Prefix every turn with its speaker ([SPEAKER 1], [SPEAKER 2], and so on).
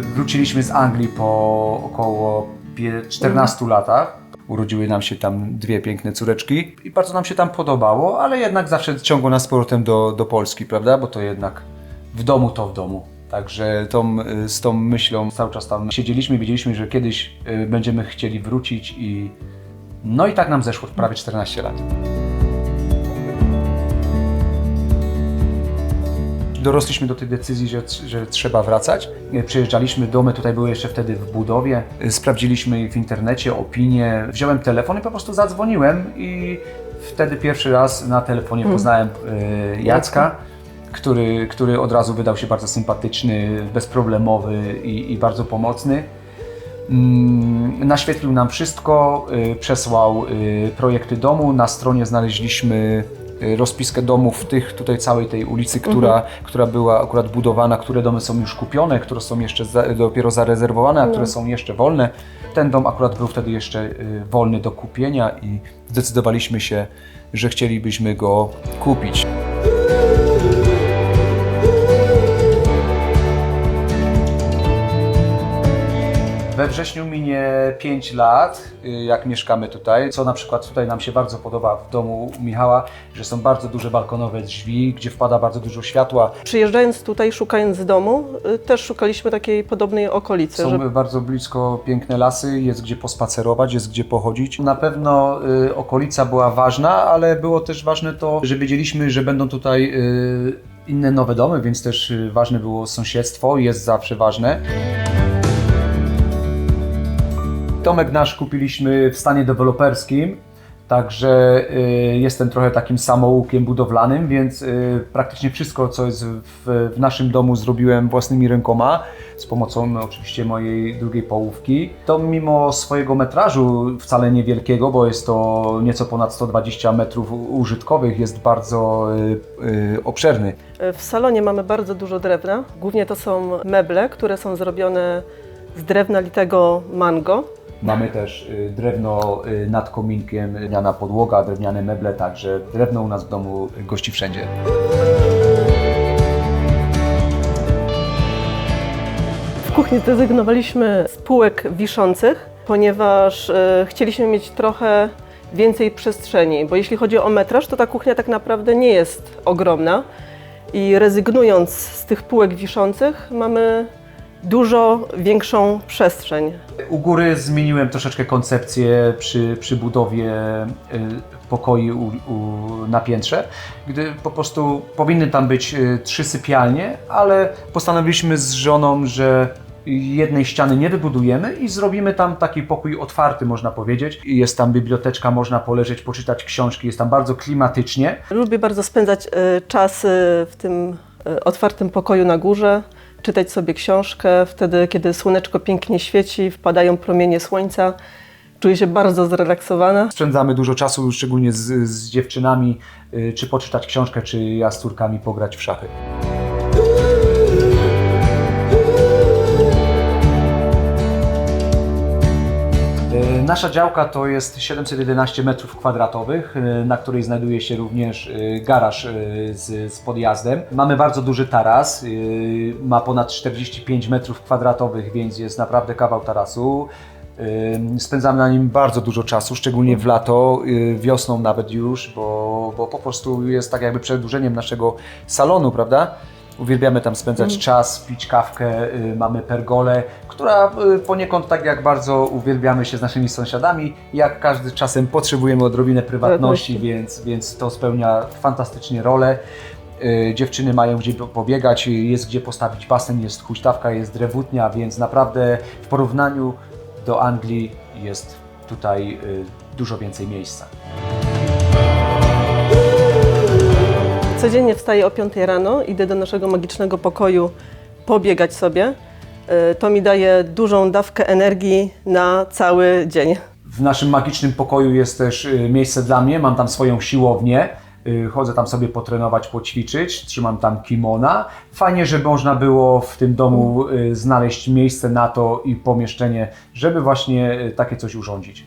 [SPEAKER 1] Wróciliśmy z Anglii po około pie- 14 latach. Urodziły nam się tam dwie piękne córeczki i bardzo nam się tam podobało, ale jednak zawsze ciągło nas z powrotem do, do Polski, prawda? Bo to jednak w domu to w domu. Także tą, y, z tą myślą cały czas tam siedzieliśmy, wiedzieliśmy, że kiedyś y, będziemy chcieli wrócić i no i tak nam zeszło prawie 14 lat. Dorosliśmy do tej decyzji, że, że trzeba wracać. Przyjeżdżaliśmy, domy tutaj były jeszcze wtedy w budowie. Sprawdziliśmy w internecie opinie. Wziąłem telefon i po prostu zadzwoniłem i wtedy pierwszy raz na telefonie poznałem y, Jacka, który, który od razu wydał się bardzo sympatyczny, bezproblemowy i, i bardzo pomocny. Mm, Naświetlił nam wszystko, y, przesłał y, projekty domu. Na stronie znaleźliśmy y, rozpiskę domów tych, tutaj całej tej ulicy, która, która była akurat budowana, które domy są już kupione, które są jeszcze za, dopiero zarezerwowane, a które są jeszcze wolne. Ten dom akurat był wtedy jeszcze y, wolny do kupienia i zdecydowaliśmy się, że chcielibyśmy go kupić. Wrześniu minie 5 lat, y, jak mieszkamy tutaj, co na przykład tutaj nam się bardzo podoba w domu Michała, że są bardzo duże balkonowe drzwi, gdzie wpada bardzo dużo światła.
[SPEAKER 2] Przyjeżdżając tutaj, szukając domu, y, też szukaliśmy takiej podobnej okolicy.
[SPEAKER 1] Są bardzo blisko piękne lasy, jest gdzie pospacerować, jest gdzie pochodzić. Na pewno y, okolica była ważna, ale było też ważne to, że wiedzieliśmy, że będą tutaj y, inne nowe domy, więc też y, ważne było sąsiedztwo, jest zawsze ważne. Domek nasz kupiliśmy w stanie deweloperskim, także y, jestem trochę takim samoukiem budowlanym, więc y, praktycznie wszystko, co jest w, naszym domu zrobiłem własnymi rękoma, z pomocą no, oczywiście mojej drugiej połówki. To mimo swojego metrażu wcale niewielkiego, bo jest to nieco ponad 120 metrów użytkowych, jest bardzo y, obszerny.
[SPEAKER 2] W salonie mamy bardzo dużo drewna. Głównie to są meble, które są zrobione z drewna litego mango.
[SPEAKER 1] Mamy też y, drewno y, nad kominkiem, drewniana podłoga, drewniane meble, także drewno u nas w domu gości wszędzie.
[SPEAKER 2] W kuchni zrezygnowaliśmy z półek wiszących, ponieważ y, chcieliśmy mieć trochę więcej przestrzeni, bo jeśli chodzi o metraż, to ta kuchnia tak naprawdę nie jest ogromna i rezygnując z tych półek wiszących, mamy dużo większą przestrzeń.
[SPEAKER 1] U góry zmieniłem troszeczkę koncepcję przy, przy budowie y, pokoi u, u, na piętrze, gdy po prostu powinny tam być y, trzy sypialnie, ale postanowiliśmy z żoną, że jednej ściany nie wybudujemy i zrobimy tam taki pokój otwarty, można powiedzieć. Jest tam biblioteczka, można poleżeć, poczytać książki, jest tam bardzo klimatycznie.
[SPEAKER 2] Lubię bardzo spędzać y, czas y, w tym y, otwartym pokoju na górze, czytać sobie książkę. Wtedy, kiedy słoneczko pięknie świeci, wpadają promienie słońca, czuję się bardzo zrelaksowana.
[SPEAKER 1] Spędzamy dużo czasu, szczególnie z, z dziewczynami, y, czy poczytać książkę, czy ja z córkami pograć w szachy. Nasza działka to jest 711 metrów kwadratowych, y, na której znajduje się również y, garaż y, z, z podjazdem. Mamy bardzo duży taras, ma ponad 45 metrów kwadratowych, więc jest naprawdę kawał tarasu. Spędzamy na nim bardzo dużo czasu, szczególnie w lato, wiosną nawet już, bo, bo po prostu jest tak jakby przedłużeniem naszego salonu, prawda? Uwielbiamy tam spędzać czas, pić kawkę, y, mamy pergolę, która y, poniekąd tak jak bardzo uwielbiamy się z naszymi sąsiadami, jak każdy czasem potrzebujemy odrobinę prywatności, więc, więc to spełnia fantastycznie rolę. Y, Dziewczyny mają gdzie po- pobiegać, jest gdzie postawić basen, jest huśtawka, jest drewutnia, więc naprawdę w porównaniu do Anglii jest tutaj y, dużo więcej miejsca.
[SPEAKER 2] Codziennie wstaję o 5 rano, idę do naszego magicznego pokoju pobiegać sobie. Y, To mi daje dużą dawkę energii na cały dzień.
[SPEAKER 1] W naszym magicznym pokoju jest też y, miejsce dla mnie, mam tam swoją siłownię. y, Chodzę tam sobie potrenować, poćwiczyć, trzymam tam kimona. Fajnie, że można było w tym domu y, znaleźć miejsce na to i pomieszczenie, żeby właśnie takie coś urządzić.